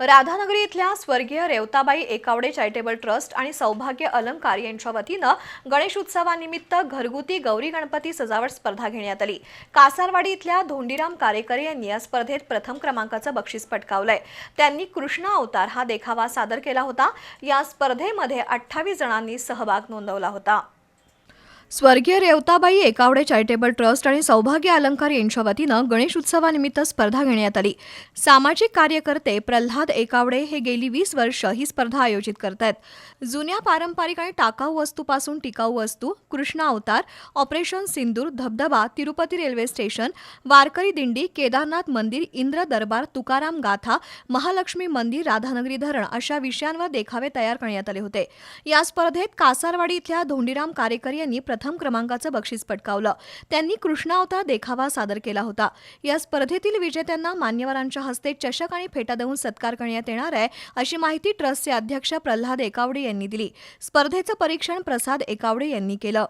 राधानगरी इथल्या स्वर्गीय रेवताबाई Ekawade charitable trust आणि सौभाग्य अलंकार यांच्या वतीनं गणेश उत्सवानिमित्त घरगुती गौरी गणपती सजावट स्पर्धा घेण्यात आली. कासारवाडी इथल्या धोंडीराम कारेकर यांनी या स्पर्धेत प्रथम क्रमांकाचं बक्षीस पटकावलंय. त्यांनी कृष्णा अवतार हा देखावा सादर केला होता. या स्पर्धेमध्ये अठ्ठावीस जणांनी सहभाग नोंदवला होता. स्वर्गीय रेवताबाई एकावडे चॅरिटेबल ट्रस्ट आणि सौभाग्य अलंकार यांच्या वतीनं गणेश उत्सवानिमित्त स्पर्धा घेण्यात आली. सामाजिक कार्यकर्ते प्रल्हाद एकावडे हे गेली वीस वर्ष ही स्पर्धा आयोजित करतायत. जुन्या पारंपरिक आणि टाकाऊ वस्तूपासून टिकाऊ वस्तू कृष्णा अवतार ऑपरेशन सिंदूर धबधबा तिरुपती रेल्वे स्टेशन वारकरी दिंडी केदारनाथ मंदिर इंद्र दरबार तुकाराम गाथा महालक्ष्मी मंदिर राधानगरी धरण अशा विषयांवर देखावे तयार करण्यात आले होते. या स्पर्धेत कासारवाडी इथल्या धोंडीराम कारेकर यांनी प्रथम क्रमांकाचं बक्षीस पटकावलं. त्यांनी कृष्णावतार देखावा सादर केला होता. या स्पर्धेतील विजेत्यांना मान्यवरांच्या हस्ते चषक आणि फेटा देऊन सत्कार करण्यात येणार आहे अशी माहिती ट्रस्टचे अध्यक्ष प्रल्हाद एकावडे यांनी दिली. स्पर्धेचं परीक्षण प्रसाद एकावडे यांनी केलं.